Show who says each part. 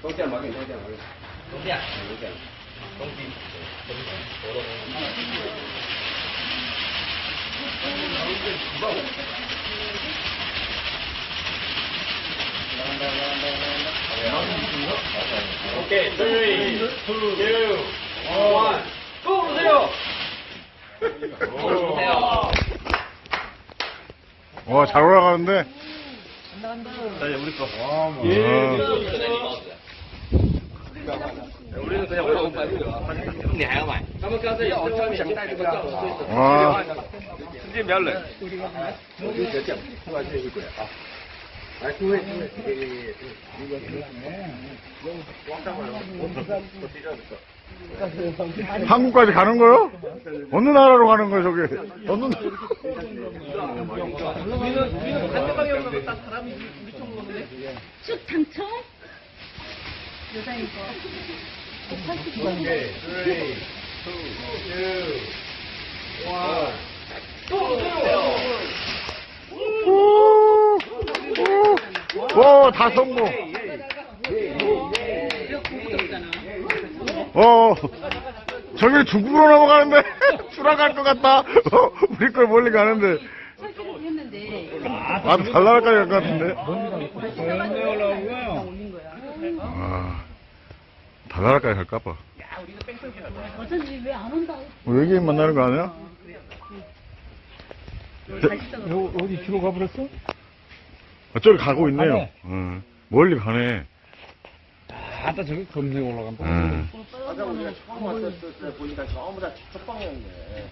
Speaker 1: 东建毛给东建毛给东建东建东西东活动。Okay, three, two, one.
Speaker 2: 와, 잘 올라가는데?
Speaker 1: 자, 이제 우리 거.
Speaker 2: 아.
Speaker 1: 우리는 그냥 올라온 거야. 你还要买？他们刚才也是想带这个照，
Speaker 2: 와,
Speaker 1: 直接秒冷。
Speaker 2: 한국까지 가는 거요? 어느 나라로 가는 거요, 저게? 어느?
Speaker 1: 우리는 우리는 반대 방향으로 딱 바람이 우리 쪽으로 오는데.
Speaker 3: 쭉 당첨?
Speaker 2: 오, 오, 와, 다 성공. 어, 저기 중국으로 넘어가는데, 추락할 것 같다. 어, 우리 걸 멀리 가는데.
Speaker 3: 했는데.
Speaker 2: 아, 달나라까지 갈것 같은데. 아, 달나라까지 갈까봐.
Speaker 3: 어쩐지 왜 안 온다고.
Speaker 2: 외계인 만나는 거 아니야?
Speaker 4: 어디 뒤로 가버렸어?
Speaker 2: 아, 저기 가고 있네요.
Speaker 4: 가네.
Speaker 2: 어, 멀리 가네.
Speaker 4: 아따 저기 겁내 올라간다.
Speaker 2: 응.
Speaker 3: 오빠가
Speaker 5: 처음 왔을 때 보니까 전부 다 저쪽 방향이네.